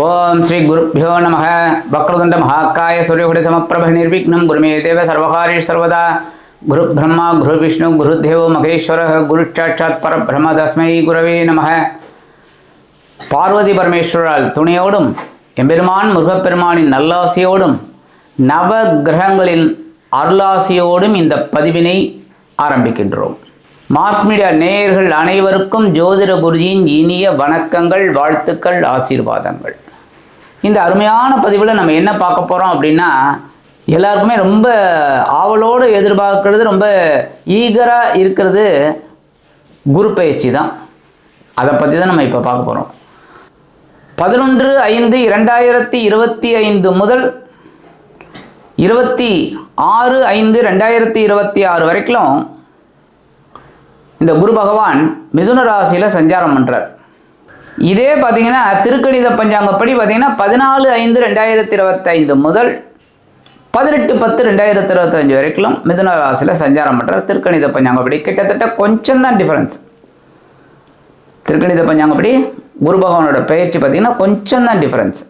ஓம் ஸ்ரீ குருப்பியோ நம வக்ரதுண்ட மகாக்காய சூரியகுடி சமப்பிரப நிர்விக்னம். குருமே தேவ சர்வகாரி சர்வதா. குரு பிரம்மா குரு விஷ்ணு குரு தேவோ மகேஸ்வர குரு சாட்சாத் பரபிரம்ம தஸ்மை குரவே நம பார்வதி பரமேஸ்வரால் துணையோடும் எம்பெருமான் முருகப்பெருமானின் நல்லாசியோடும் நவ கிரகங்களின் அருளாசியோடும் இந்த பதிவினை ஆரம்பிக்கின்றோம். மார்ஸ் மீடியா நேயர்கள் அனைவருக்கும் ஜோதிட குருஜியின் இனிய வணக்கங்கள் வாழ்த்துக்கள் ஆசீர்வாதங்கள். இந்த அருமையான பதிவில் நம்ம என்ன பார்க்க போகிறோம் அப்படின்னா எல்லாருக்குமே ரொம்ப ஆவலோடு எதிர்பார்க்கறது ரொம்ப ஈகராக இருக்கிறது குரு பயிற்சி தான். அதை பற்றி தான் நம்ம இப்போ பார்க்க போகிறோம் பதினொன்று ஐந்து இரண்டாயிரத்தி இருபத்தி ஐந்து முதல் இருபத்தி ஆறு ஐந்து ரெண்டாயிரத்தி இருபத்தி ஆறு வரைக்கும் இந்த குரு பகவான் மிதுன ராசியில் சஞ்சாரம் பண்ணுறார் இதே பார்த்தீங்கன்னா திருக்கணித பஞ்சாங்கப்படி பார்த்தீங்கன்னா பதினாலு ஐந்து ரெண்டாயிரத்தி இருபத்தைந்து முதல் பதினெட்டு பத்து ரெண்டாயிரத்தி இருபத்தஞ்சு வரைக்கும் மிதுன ராசியில் சஞ்சாரம் பண்ணுறார் திருக்கணித பஞ்சாங்கப்படி. கிட்டத்தட்ட கொஞ்சம் தான் டிஃப்ரென்ஸ் திருக்கணித பஞ்சாங்கப்படி குரு பகவானோட பயிற்சி பார்த்தீங்கன்னா கொஞ்சம் தான் டிஃப்ரென்ஸ்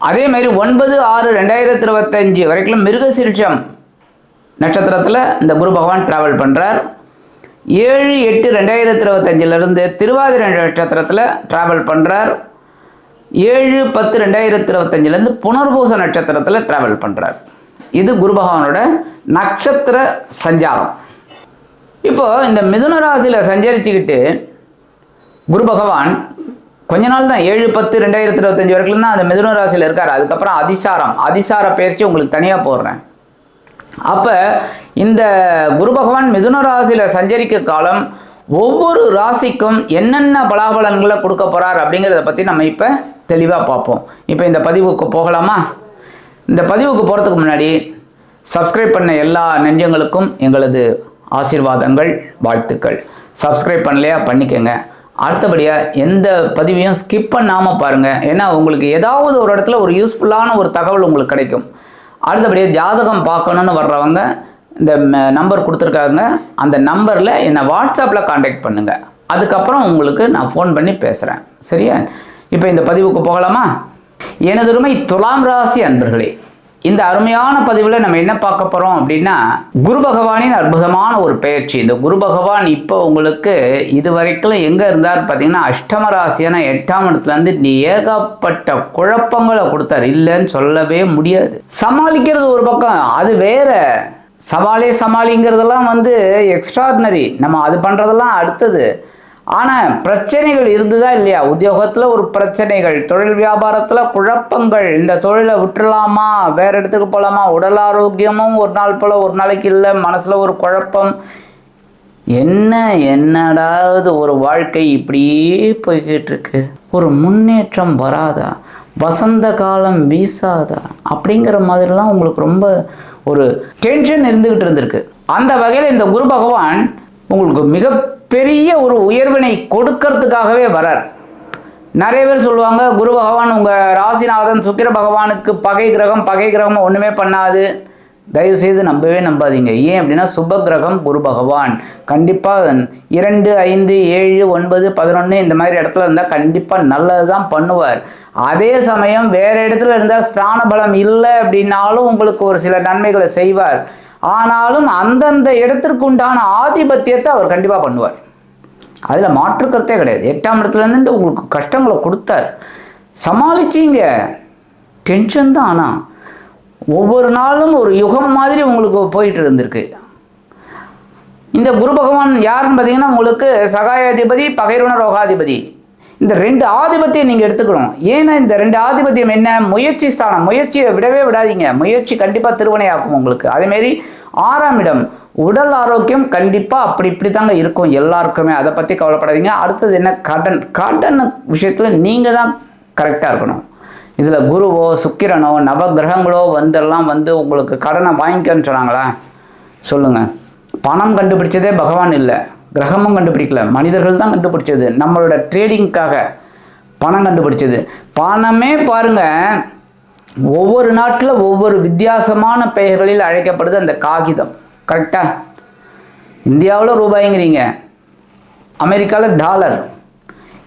அதே மாதிரி ஒன்பது ஆறு ரெண்டாயிரத்தி இருபத்தஞ்சு வரைக்கும் மிருகசீர்ஷம் நட்சத்திரத்தில் இந்த குரு பகவான் ட்ராவல் பண்ணுறார் ஏழு எட்டு ரெண்டாயிரத்தி இருபத்தஞ்சிலிருந்து திருவாதிரை நட்சத்திரத்தில் ட்ராவல் பண்ணுறார் ஏழு பத்து ரெண்டாயிரத்தி இருபத்தஞ்சிலேருந்து புனர்பூச நட்சத்திரத்தில் ட்ராவல் பண்ணுறார் இது குரு பகவானோட நட்சத்திர சஞ்சாரம். இப்போ இந்த மிதுன ராசியில் சஞ்சரிச்சுக்கிட்டு குரு பகவான் கொஞ்ச நாள் தான் ஏழு பத்து ரெண்டாயிரத்தி இருபத்தஞ்சி வரைக்கும் தான் அந்த மிதுன ராசியில் இருக்கார். அதுக்கப்புறம் அதிசாரம் அதிசார பயிற்சி உங்களுக்கு தனியாக போடுறேன். அப்போ இந்த குரு பகவான் மிதுன ராசியில் சஞ்சரிக்க காலம் ஒவ்வொரு ராசிக்கும் என்னென்ன பலாபலன்களை கொடுக்க போகிறார் அப்படிங்கிறத பற்றி நம்ம இப்போ தெளிவாக பார்ப்போம். இப்போ இந்த பதிவுக்கு போகலாமா? இந்த பதிவுக்கு போகிறதுக்கு முன்னாடி சப்ஸ்கிரைப் பண்ண எல்லா நெஞ்சங்களுக்கும் எங்களது ஆசீர்வாதங்கள் வாழ்த்துக்கள். சப்ஸ்கிரைப் பண்ணலையா? பண்ணிக்கோங்க. அடுத்தபடியாக எந்த பதிவையும் ஸ்கிப் பண்ணாமல் பாருங்கள் ஏன்னா உங்களுக்கு ஏதாவது ஒரு இடத்துல ஒரு யூஸ்ஃபுல்லான ஒரு தகவல் உங்களுக்கு கிடைக்கும். அடுத்தபடியாக ஜாதகம் பார்க்கணுன்னு வர்றவங்க இந்த நம்பர் கொடுத்துருக்காங்க. அந்த நம்பரில் என்னை வாட்ஸ்அப்பில் காண்டாக்ட் பண்ணுங்கள் அதுக்கப்புறம் உங்களுக்கு நான் ஃபோன் பண்ணி பேசுகிறேன் சரியா? இப்போ இந்த பதிவுக்கு போகலாமா? எனதுரிமை துலாம் ராசி அன்பர்களே இந்த அருமையான பதிவில் நம்ம என்ன பார்க்க போகிறோம் அப்படின்னா குரு பகவானின் அற்புதமான ஒரு பயிற்சி. இந்த குரு பகவான் இப்போ உங்களுக்கு இது வரைக்கும் எங்கே இருந்தார் பார்த்தீங்கன்னா அஷ்டம ராசியான எட்டாம் இடத்துலேருந்து நீ ஏகப்பட்ட குழப்பங்களை கொடுத்தார். இல்லைன்னு சொல்லவே முடியாது. சமாளிக்கிறது ஒரு பக்கம். அது வேற. சவாலே சமாளிங்கிறதெல்லாம் வந்து எக்ஸ்ட்ராடினரி நம்ம அது பண்ணுறதெல்லாம் அடுத்தது. ஆனால் பிரச்சனைகள் இருந்ததா இல்லையா? உத்தியோகத்தில் ஒரு பிரச்சனைகள் தொழில் வியாபாரத்தில் குழப்பங்கள் இந்த தொழிலை விட்டுறலாமா? வேற இடத்துக்கு போகலாமா உடல் ஆரோக்கியமும் ஒரு நாள் போல் ஒரு நாளைக்கு இல்லை மனசில் ஒரு குழப்பம். என்ன என்னடாவது ஒரு வாழ்க்கை இப்படியே போய்கிட்டு இருக்கு ஒரு முன்னேற்றம் வராதா? வசந்த காலம் வீசாதா? அப்படிங்கிற மாதிரிலாம் உங்களுக்கு ரொம்ப ஒரு டென்ஷன் இருந்துக்கிட்டு இருந்திருக்கு. அந்த வகையில் இந்த குரு பகவான் உங்களுக்கு பெரிய ஒரு உயர்வினை கொடுக்கறதுக்காகவே வரார். நிறைய பேர் சொல்லுவாங்க குரு பகவான் உங்கள் ராசிநாதன் சுக்கிர பகவானுக்கு பகை கிரகம் பகை கிரகம் ஒன்றுமே பண்ணாது. தயவுசெய்து நம்பவே நம்பாதீங்க. ஏன் அப்படின்னா சுப கிரகம் குரு பகவான். கண்டிப்பாக இரண்டு ஐந்து ஏழு ஒன்பது பதினொன்று இந்த மாதிரி இடத்துல இருந்தால் கண்டிப்பாக நல்லது தான் பண்ணுவார். அதே சமயம் வேறு இடத்துல இருந்தால் ஸ்தான பலம் இல்லை அப்படின்னாலும் உங்களுக்கு ஒரு சில நன்மைகளை செய்வார். ஆனாலும் அந்தந்த இடத்திற்கு உண்டான ஆதிபத்தியத்தை அவர் கண்டிப்பாக பண்ணுவார். அதில் மாற்றுக்கருத்தே கிடையாது. எட்டாம் இடத்துல உங்களுக்கு கஷ்டங்களை கொடுத்தார். சமாளிச்சிங்க. டென்ஷன் தான் ஆனால் ஒவ்வொரு நாளும் ஒரு யுகம் மாதிரி உங்களுக்கு போயிட்டு இருந்திருக்கு. இந்த குரு பகவான் யாருன்னு பார்த்தீங்கன்னா உங்களுக்கு சகாயாதிபதி பகைருண ரோகாதிபதி. இந்த ரெண்டு ஆதிபத்தியம் நீங்கள் எடுத்துக்கணும். ஏன்னா இந்த ரெண்டு ஆதிபத்தியம் என்ன? முயற்சி ஸ்தானம். முயற்சியை விடவே விடாதீங்க. முயற்சி கண்டிப்பாக திருவனையாக்கும் உங்களுக்கு. அதேமாரி ஆறாம் இடம் உடல் ஆரோக்கியம் கண்டிப்பாக அப்படி இப்படி தாங்க இருக்கும் எல்லாருக்குமே. அதை பற்றி கவலைப்படாதீங்க. அடுத்தது என்ன? கடன். கடன் விஷயத்தில் நீங்கள் தான் கரெக்டாக இருக்கணும். இதில் குருவோ சுக்கிரனோ நவகிரகங்களோ வந்தெல்லாம் வந்து உங்களுக்கு கடனை வாங்கிக்கன்னு சொன்னாங்களா? சொல்லுங்கள் பணம் கண்டுபிடிச்சதே பகவான் இல்லை. கிரகமும் கண்டுபிடிக்கல. மனிதர்கள் தான் கண்டுபிடிச்சது. நம்மளோட ட்ரேடிங்க்காக பணம் கண்டுபிடிச்சது. பணமே பாருங்க ஒவ்வொரு நாட்டில் ஒவ்வொரு வித்தியாசமான பெயர்களில் அழைக்கப்படுது அந்த காகிதம். கரெக்டாக இந்தியாவில் ரூபாய்ங்கிறீங்க. அமெரிக்காவில் டாலர்.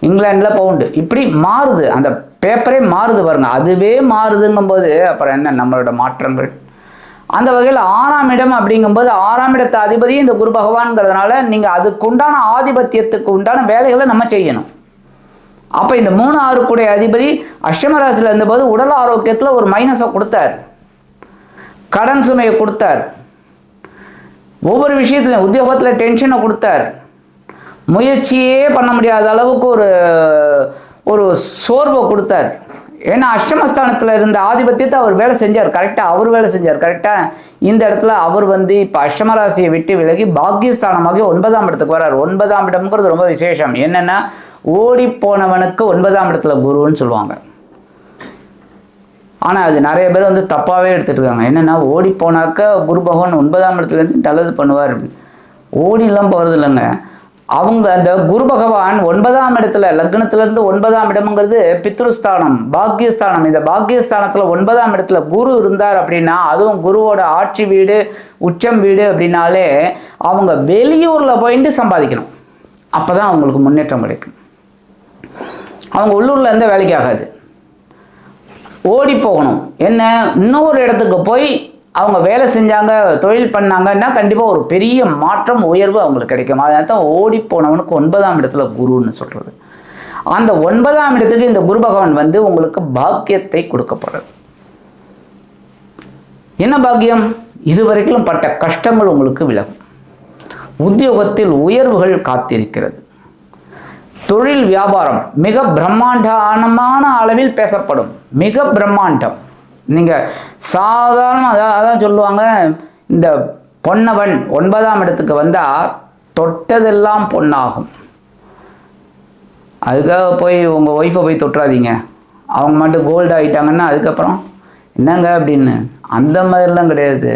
இங்கிலாண்டில் பவுண்டு இப்படி மாறுது. அந்த பேப்பரே மாறுது பாருங்க. அதுவே மாறுதுங்கும்போது அப்புறம் என்ன? நம்மளோட மாற்றங்கள். அந்த வகையில் ஆறாம் இடம் அப்படிங்கும்போது ஆறாம் இடத்து அதிபதி இந்த குரு பகவான்ங்கிறதுனால நீங்கள் அதுக்குண்டான ஆதிபத்தியத்துக்கு உண்டான வேலைகளை நம்ம செய்யணும். அப்போ இந்த மூணு ஆறு கூட அதிபதி அஷ்டமராசியில் இருந்தபோது உடல் ஆரோக்கியத்தில் ஒரு மைனஸை கொடுத்தார். கடன் சுமையை கொடுத்தார். ஒவ்வொரு விஷயத்துலையும் உத்தியோகத்தில் டென்ஷனை கொடுத்தார். முயற்சியே பண்ண முடியாத அளவுக்கு ஒரு ஒரு சோர்வை கொடுத்தார். ஏன்னா அஷ்டமஸ்தானத்தில் இருந்த ஆதிபத்தியத்தை அவர் வேலை செஞ்சார். கரெக்டாக அவர் வேலை செஞ்சார். கரெக்டாக இந்த இடத்துல அவர் வந்து இப்போ அஷ்டம ராசியை விட்டு விலகி பாக்கியஸ்தானமாகி ஒன்பதாம் இடத்துக்கு வர்றார் ஒன்பதாம் இடம்ங்கிறது ரொம்ப விசேஷம். என்னென்னா ஓடி போனவனுக்கு ஒன்பதாம் இடத்துல குருன்னு சொல்லுவாங்க. ஆனால் அது நிறைய பேர் வந்து தப்பாகவே எடுத்துகிட்டு இருக்காங்க. என்னென்னா ஓடி போனாக்க குரு பகவான் ஒன்பதாம் இடத்துலேருந்து நல்லது பண்ணுவார். ஓடிலாம் போகிறது இல்லைங்க அவங்க அந்த குரு பகவான் ஒன்பதாம் இடத்துல லக்னத்திலிருந்து ஒன்பதாம் இடம்ங்கிறது பித்ருஸ்தானம் பாக்கியஸ்தானம். இந்த பாக்கியஸ்தானத்தில் ஒன்பதாம் இடத்துல குரு இருந்தார் அப்படின்னா அதுவும் குருவோட ஆட்சி வீடு உச்சம் வீடு அப்படின்னாலே அவங்க வெளியூரில் போயிட்டு சம்பாதிக்கணும். அப்போ தான் அவங்களுக்கு முன்னேற்றம் கிடைக்கும். அவங்க உள்ளூரில் இருந்தால் வேலைக்கு ஆகாது. ஓடி போகணும். என்ன? இன்னொரு இடத்துக்கு போய் அவங்க வேலை செஞ்சாங்க தொழில் பண்ணாங்கன்னா கண்டிப்பாக ஒரு பெரிய மாற்றம் உயர்வு அவங்களுக்கு கிடைக்கும். அதனால தான் ஓடி போனவனுக்கு ஒன்பதாம் இடத்துல குருன்னு சொல்கிறது அந்த ஒன்பதாம் இடத்துக்கு இந்த குரு பகவான் வந்து உங்களுக்கு பாக்கியத்தை கொடுக்கப்படுறது என்ன பாக்கியம்? இதுவரைக்கும் பட்ட கஷ்டங்கள் உங்களுக்கு விலகும். உத்தியோகத்தில் உயர்வுகள் காத்திருக்கிறது. தொழில் வியாபாரம் மிக பிரம்மாண்டமான அளவில் பேசப்படும். மிக பிரம்மாண்டம். நீங்கள் சாதாரண அதான் அதான் சொல்லுவாங்க. இந்த பொன்னவன் ஒன்பதாம் இடத்துக்கு வந்தால் தொட்டதெல்லாம் பொன்னாகும். அதுக்காக போய் உங்கள் ஒய்ஃபை போய் தொட்டுறாதீங்க அவங்க மட்டும் கோல்டு ஆகிட்டாங்கன்னா அதுக்கப்புறம் என்னங்க அப்படின்னு. அந்த மாதிரிலாம் கிடையாது.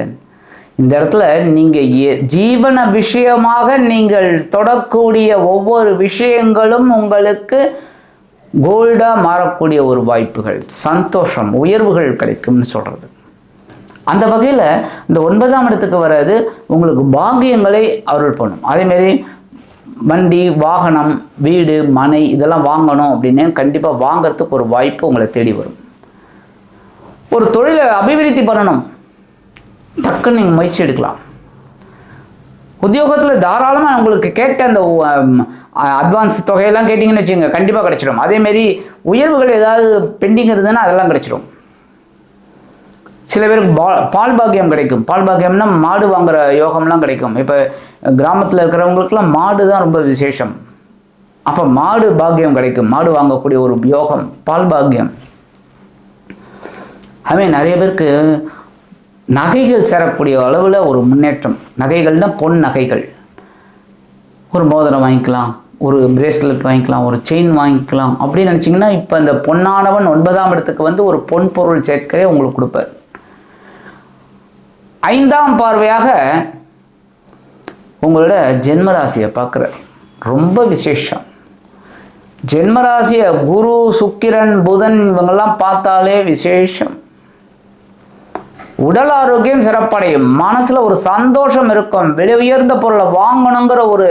இந்த இடத்துல நீங்கள் ஜீவன விஷயமாக நீங்கள் தொடக்கூடிய ஒவ்வொரு விஷயங்களும் உங்களுக்கு கோல்டாக மாறக்கூடிய ஒரு வாய்ப்புகள் சந்தோஷம் உயர்வுகள் கிடைக்கும்னு சொல்கிறது அந்த வகையில் இந்த ஒன்பதாம் இடத்துக்கு வர்றது உங்களுக்கு பாக்கியங்களை அருள் பண்ணும். அதேமாரி வண்டி வாகனம் வீடு மனை இதெல்லாம் வாங்கணும் அப்படின்னு கண்டிப்பாக வாங்கிறதுக்கு ஒரு வாய்ப்பு உங்களை தேடி வரும். ஒரு தொழிலை அபிவிருத்தி பண்ணணும். டக்குன்னு நீங்கள் முயற்சி எடுக்கலாம். உத்தியோகத்தில் தாராளமாக உங்களுக்கு கேட்ட அந்த அட்வான்ஸ் தொகையெல்லாம் கேட்டிங்கன்னு வச்சுங்க கண்டிப்பாக கிடச்சிடும். அதேமாரி உயர்வுகள் ஏதாவது பெண்டிங் இருந்ததுன்னா அதெல்லாம் கிடச்சிடும். சில பேருக்கு பால் பால் பாக்கியம் கிடைக்கும். பால் பாக்கியம்னா மாடு வாங்குகிற யோகம்லாம் கிடைக்கும். இப்போ கிராமத்தில் இருக்கிறவங்களுக்குலாம் மாடு தான் ரொம்ப விசேஷம். அப்போ மாடு பாக்கியம் கிடைக்கும். மாடு வாங்கக்கூடிய ஒரு யோகம் பால் பாக்கியம். அதுமாதிரி நிறைய பேருக்கு நகைகள் சேரக்கூடிய அளவில் ஒரு முன்னேற்றம். நகைகள்னால் பொன் நகைகள். ஒரு மோதிரம் வாங்கிக்கலாம் ஒரு பிரேஸ்லெட் வாங்கிக்கலாம் ஒரு செயின் வாங்கிக்கலாம். அப்படின்னு நினச்சிங்கன்னா இப்போ அந்த பொன்னானவன் ஒன்பதாம் இடத்துக்கு வந்து ஒரு பொன் பொருள் சேர்க்கவே உங்களுக்கு கொடுப்பார். ஐந்தாம் பார்வையாக உங்களோட ஜென்மராசியை பார்க்குற ரொம்ப விசேஷம். ஜென்மராசியை குரு சுக்கிரன் புதன் இவங்கெல்லாம் பார்த்தாலே விசேஷம். உடல் ஆரோக்கியம் சிறப்படையும். மனசில் ஒரு சந்தோஷம் இருக்கும். விலை உயர்ந்த பொருளை வாங்கணுங்கிற ஒரு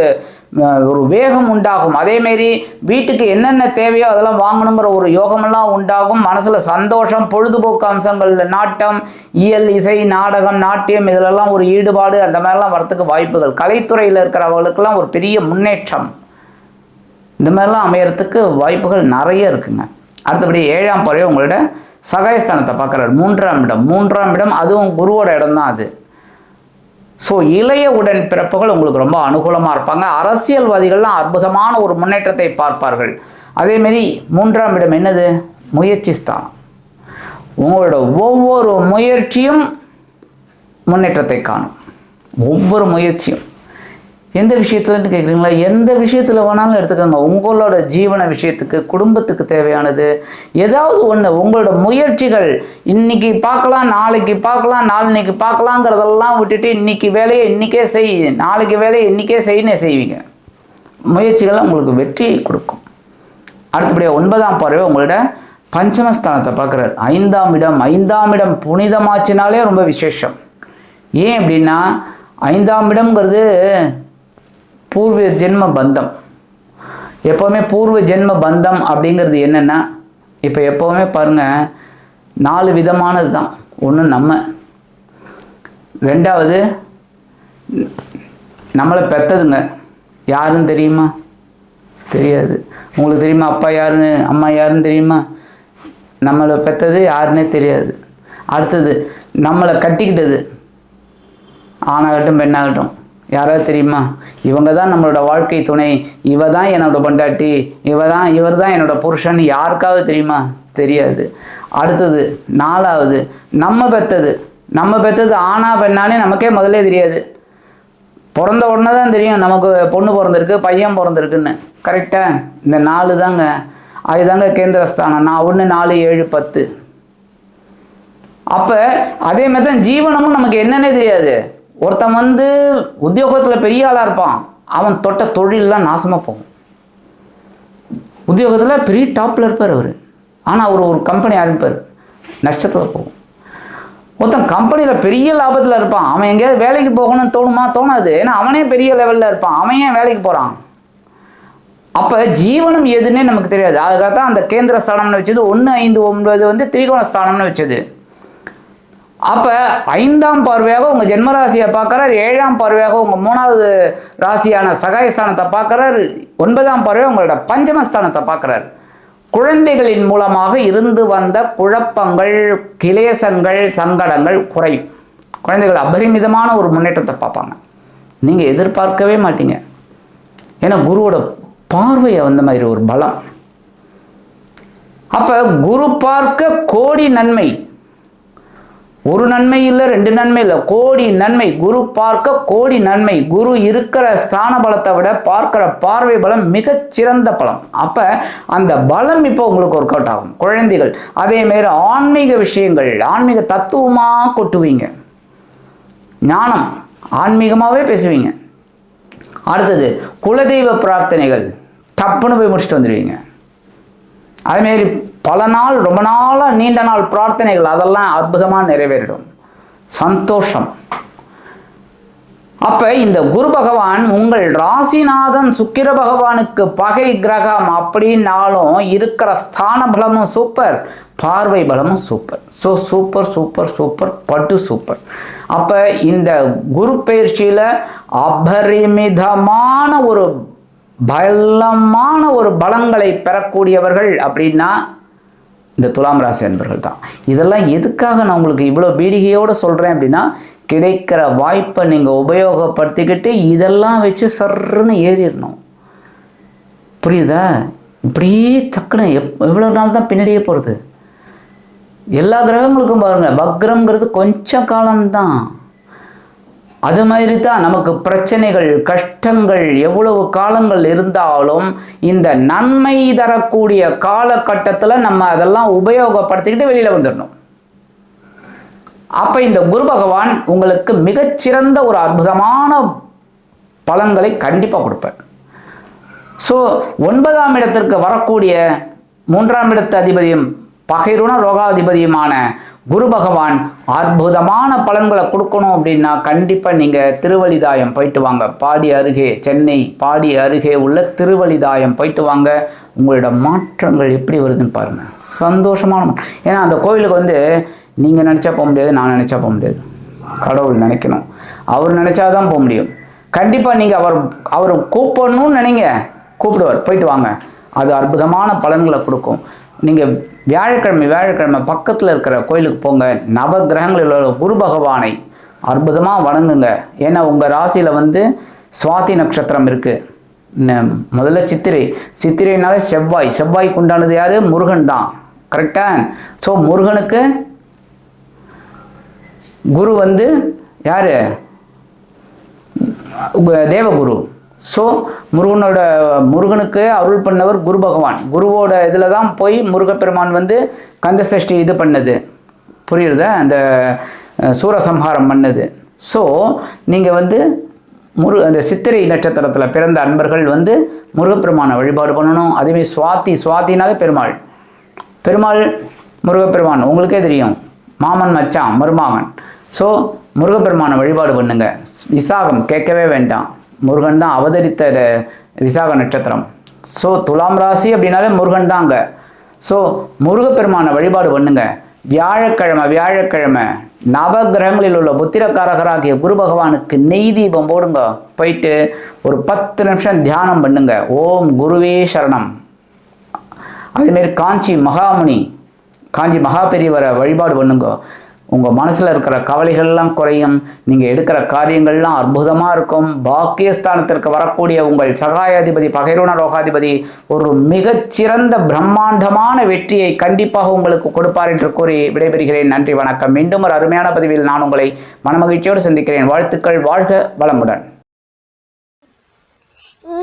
ஒரு வேகம் உண்டாகும். அதேமாரி வீட்டுக்கு என்னென்ன தேவையோ அதெல்லாம் வாங்கணுங்கிற ஒரு யோகமெல்லாம் உண்டாகும். மனசில் சந்தோஷம் பொழுதுபோக்கு அம்சங்களில் நாட்டம் இயல் இசை நாடகம் நாட்டியம் இதிலெல்லாம் ஒரு ஈடுபாடு அந்த மாதிரிலாம் வரத்துக்கு வாய்ப்புகள். கலைத்துறையில் இருக்கிறவங்களுக்கெல்லாம் ஒரு பெரிய முன்னேற்றம். இந்த மாதிரிலாம் அமையறதுக்கு வாய்ப்புகள் நிறைய இருக்குங்க. அடுத்தபடி ஏழாம் பறவை உங்களோட சகாயஸ்தானத்தை பார்க்குறாரு. மூன்றாம் இடம். மூன்றாம் இடம் அதுவும் குருவோட இடம் தான் அது. ஸோ இளைய உடன் பிறப்புகள் உங்களுக்கு ரொம்ப அனுகூலமாக இருப்பாங்க. அரசியல்வாதிகள்லாம் அற்புதமான ஒரு முன்னேற்றத்தை பார்ப்பார்கள். அதேமாரி மூன்றாம் இடம் என்னது? முயற்சி ஸ்தானம். உங்களோட ஒவ்வொரு முயற்சியும் முன்னேற்றத்தை காணும். ஒவ்வொரு முயற்சியும். எந்த விஷயத்துலன்னு கேட்குறீங்களா எந்த விஷயத்தில் வேணாலும் எடுத்துக்கோங்க. உங்களோட ஜீவன விஷயத்துக்கு குடும்பத்துக்கு தேவையானது. ஏதாவது ஒன்று உங்களோட முயற்சிகள் இன்னைக்கு பார்க்கலாம் நாளைக்கு பார்க்கலாம் நாளைக்கு பார்க்கலாங்கிறதெல்லாம் விட்டுட்டு இன்னைக்கு வேலையை இன்றைக்கே செய் நாளைக்கு வேலையை இன்றைக்கே செய்யணும் செய்வீங்க. முயற்சிகள் உங்களுக்கு வெற்றியை கொடுக்கும். அடுத்தபடியாக ஒன்பதாம் பறவை உங்களோட பஞ்சமஸ்தானத்தை பார்க்குறாரு. ஐந்தாம் இடம் ஐந்தாம் இடம் புனிதமாச்சினாலே ரொம்ப விசேஷம். ஏன் அப்படின்னா ஐந்தாம் இடம்ங்கிறது பூர்வ ஜென்ம பந்தம். எப்போவுமே பூர்வ ஜென்ம பந்தம் அப்படிங்கிறது என்னென்னா இப்போ எப்போவுமே பாருங்கள் நாலு விதமானது தான். ஒன்று நம்ம. ரெண்டாவது நம்மளை பெத்ததுங்க. யாருன்னு தெரியுமா? தெரியாது. உங்களுக்கு தெரியுமா அப்பா யாருன்னு அம்மா யாருன்னு தெரியுமா? நம்மளை பெற்றது யாருன்னே தெரியாது. அடுத்தது நம்மளை கட்டிக்கிட்டது. ஆணாகட்டும் பெண்ணாகட்டும். யாராவது தெரியுமா? இவங்க தான் நம்மளோட வாழ்க்கை துணை. இவ தான் என்னோட பொண்டாட்டி. இவ தான் இவர் தான் என்னோட புருஷன். யாருக்காவது தெரியுமா? தெரியாது. அடுத்தது நாலாவது நம்ம பெற்றது நம்ம பெற்றது ஆனா பெண்ணானே நமக்கே முதல்ல தெரியாது. பிறந்த உடனே தான் தெரியும் நமக்கு பொண்ணு பிறந்திருக்கு பையன் பிறந்திருக்குன்னு. கரெக்டாக இந்த நாலு தாங்க அதுதாங்க கேந்திரஸ்தானம். நான் ஒன்று நாலு ஏழு பத்து. அப்போ அதே மாதிரி தான் ஜீவனமும் நமக்கு என்னன்னே தெரியாது. ஒருத்தன் வந்து உத்தியோகத்தில் பெரிய ஆளாக இருப்பான். அவன் தொட்ட தொழிலெலாம் நாசமாக போகும். உத்தியோகத்தில் பெரிய டாப்பில் இருப்பார் அவர். ஆனால் அவர் ஒரு கம்பெனி ஆரம்பிப்பார். நஷ்டத்தில் போகும். ஒருத்தன் கம்பெனியில் பெரிய லாபத்தில் இருப்பான். அவன் எங்கேயாவது வேலைக்கு போகணும்னு தோணுமா? தோணாது. ஏன்னா அவனே பெரிய லெவலில் இருப்பான். அவன் ஏன் வேலைக்கு போகிறான் அப்போ ஜீவனம் எதுன்னே நமக்கு தெரியாது. அதுக்காக தான் அந்த கேந்திர ஸ்தானம்னு வச்சது ஒன்று ஐந்து ஒன்பது வந்து திரிகோண ஸ்தானம்னு வச்சது. அப்போ ஐந்தாம் பார்வையாக உங்கள் ஜென்மராசியை பார்க்குறார். ஏழாம் பார்வையாக உங்கள் மூணாவது ராசியான சகாயஸ்தானத்தை பார்க்குறார். ஒன்பதாம் பார்வையாக உங்களோட பஞ்சமஸ்தானத்தை பார்க்கறாரு. குழந்தைகளின் மூலமாக இருந்து வந்த குழப்பங்கள் கிளேசங்கள் சங்கடங்கள் குறையும். குழந்தைகள் அபரிமிதமான ஒரு முன்னேற்றத்தை பார்ப்பாங்க. நீங்கள் எதிர்பார்க்கவே மாட்டீங்க. ஏன்னா குருவோட பார்வையை வந்த மாதிரி ஒரு பலம். அப்போ குரு பார்க்க கோடி நன்மை. ஒரு நன்மை இல்லை ரெண்டு நன்மை இல்லை. கோடி நன்மை. குரு பார்க்க கோடி நன்மை. குரு இருக்கிற ஸ்தான பலத்தை விட பார்க்கிற பார்வை பலம் மிகச் சிறந்த பலம். அப்போ அந்த பலம் இப்போ உங்களுக்கு ஒர்க் அவுட் ஆகும். குழந்தைகள் அதேமாரி ஆன்மீக விஷயங்கள் ஆன்மீக தத்துவமாக கொட்டுவீங்க. ஞானம் ஆன்மீகமாகவே பேசுவீங்க. அடுத்தது குலதெய்வ பிரார்த்தனைகள் டப்புன்னு போய் முடிச்சுட்டு வந்துடுவீங்க. அதேமாரி பல நாள் ரொம்ப நாளாக நீண்ட நாள் பிரார்த்தனைகள் அதெல்லாம் அற்புதமாக நிறைவேறிடும். சந்தோஷம். அப்ப இந்த குரு பகவான் உங்கள் ராசிநாதன் சுக்கிர பகவானுக்கு பகை கிரகம் அப்படின்னாலும் இருக்கிற ஸ்தான பலமும் சூப்பர் பார்வை பலமும் super so super super super பட்டு சூப்பர் அப்ப இந்த குரு பயிற்சியில அபரிமிதமான ஒரு பலமான ஒரு பலங்களை பெறக்கூடியவர்கள் அப்படின்னா இந்த துலாம் ராசி அன்பர்கள் தான். இதெல்லாம் எதுக்காக நான் உங்களுக்கு இவ்வளோ பீடிகையோடு சொல்கிறேன் அப்படின்னா கிடைக்கிற வாய்ப்பை நீங்கள் உபயோகப்படுத்திக்கிட்டு இதெல்லாம் வச்சு சர்ன்னு ஏறிடணும். புரியுதா? இப்படியே டக்குன்னு எப் எவ்வளோ நாள் தான் பின்னாடியே போகிறது எல்லா கிரகங்களுக்கும் பாருங்கள் பக்ரம்ங்கிறது கொஞ்சம் காலம்தான். அது மாதிரி தான் நமக்கு பிரச்சனைகள் கஷ்டங்கள் எவ்வளவு காலங்கள் இருந்தாலும் இந்த நன்மை தரக்கூடிய காலகட்டத்தில் நம்ம அதெல்லாம் உபயோகப்படுத்திக்கிட்டு வெளியில் வந்துடணும் அப்போ இந்த குரு பகவான் உங்களுக்கு மிகச்சிறந்த ஒரு அற்புதமான பலன்களை கண்டிப்பாக கொடுப்பார். ஸோ ஒன்பதாம் இடத்திற்கு வரக்கூடிய மூன்றாம் இடத்து அதிபதியும் பகைருண ரோகாதிபதியுமான குரு பகவான் அற்புதமான பலன்களை கொடுக்கணும் அப்படின்னா கண்டிப்பாக நீங்கள் திருவழிதாயம் போயிட்டு வாங்க. பாடி அருகே சென்னை பாடி அருகே உள்ள திருவழிதாயம் போயிட்டு வாங்க. உங்களோட மாற்றங்கள் எப்படி வருதுன்னு பாருங்கள் சந்தோஷமான ஏன்னா அந்த கோவிலுக்கு வந்து நீங்கள் நினச்சா போக முடியாது நான் நினச்சா போக முடியாது. கடவுள் நினைக்கணும். அவர் நினச்சாதான் போக முடியும். கண்டிப்பாக நீங்கள் அவர் அவர் கூப்பிடணும்னு நினைங்க. கூப்பிடுவார் போயிட்டு வாங்க. அது அற்புதமான பலன்களை கொடுக்கும். நீங்கள் வியாழக்கிழமை வியாழக்கிழமை பக்கத்தில் இருக்கிற கோயிலுக்கு போங்க. நவ கிரகங்களில் உள்ள குரு பகவானை அற்புதமாக வணங்குங்க. ஏன்னா உங்கள் ராசியில் வந்து சுவாதி நட்சத்திரம் இருக்குது முதல்ல சித்திரை. சித்திரைனாலே செவ்வாய். செவ்வாய்க்கு உண்டானது யார்? முருகன் தான். கரெக்டாக ஸோ முருகனுக்கு குரு வந்து யார்? தேவகுரு. ஸோ முருகனோட முருகனுக்கு அருள் பண்ணவர் குரு பகவான். குருவோட இதில் தான் போய் முருகப்பெருமான் வந்து கந்தசஷ்டி இது பண்ணது. புரியுறதா? அந்த சூரசம்ஹாரம் பண்ணது. ஸோ நீங்கள் வந்து முரு அந்த சித்திரை நட்சத்திரத்தில் பிறந்த அன்பர்கள் வந்து முருகப்பெருமானை வழிபாடு பண்ணணும். அதேமாதிரி சுவாதி சுவாத்தினாலே பெருமாள். பெருமாள் முருகப்பெருமான் உங்களுக்கே தெரியும். மாமன் மச்சான் மருமாமன். ஸோ முருகப்பெருமானை வழிபாடு பண்ணுங்கள் விசாகம் கேட்கவே வேண்டாம். முருகன் தான் அவதரித்த விசாக நட்சத்திரம். ஸோ துலாம் ராசி அப்படின்னாலே முருகன் தாங்க. ஸோ முருகப்பெருமான வழிபாடு பண்ணுங்க. வியாழக்கிழமை வியாழக்கிழமை நவகிரகங்களில் உள்ள புத்திரக்காரகராகிய குரு பகவானுக்கு நெய் தீபம் போடுங்க. போயிட்டு ஒரு பத்து நிமிஷம் தியானம் பண்ணுங்க. ஓம் குருவே சரணம். அதேமாரி காஞ்சி மகாமுனி காஞ்சி மகா பெரியவரை வழிபாடு பண்ணுங்க. உங்கள் மனசில் இருக்கிற கவலைகள்லாம் குறையும். நீங்கள் எடுக்கிற காரியங்கள்லாம் அற்புதமாக இருக்கும். பாக்கியஸ்தானத்திற்கு வரக்கூடிய உங்கள் சகாயாதிபதி பகைரோண ரோகாதிபதி ஒரு மிகச்சிறந்த பிரம்மாண்டமான வெற்றியை கண்டிப்பாக உங்களுக்கு கொடுப்பார் என்று கூறி விடைபெறுகிறேன். நன்றி வணக்கம். மீண்டும் ஒரு அருமையான பதிவில் நான் உங்களை மனமகிழ்ச்சியோடு சந்திக்கிறேன். வாழ்த்துக்கள். வாழ்க வளமுடன்.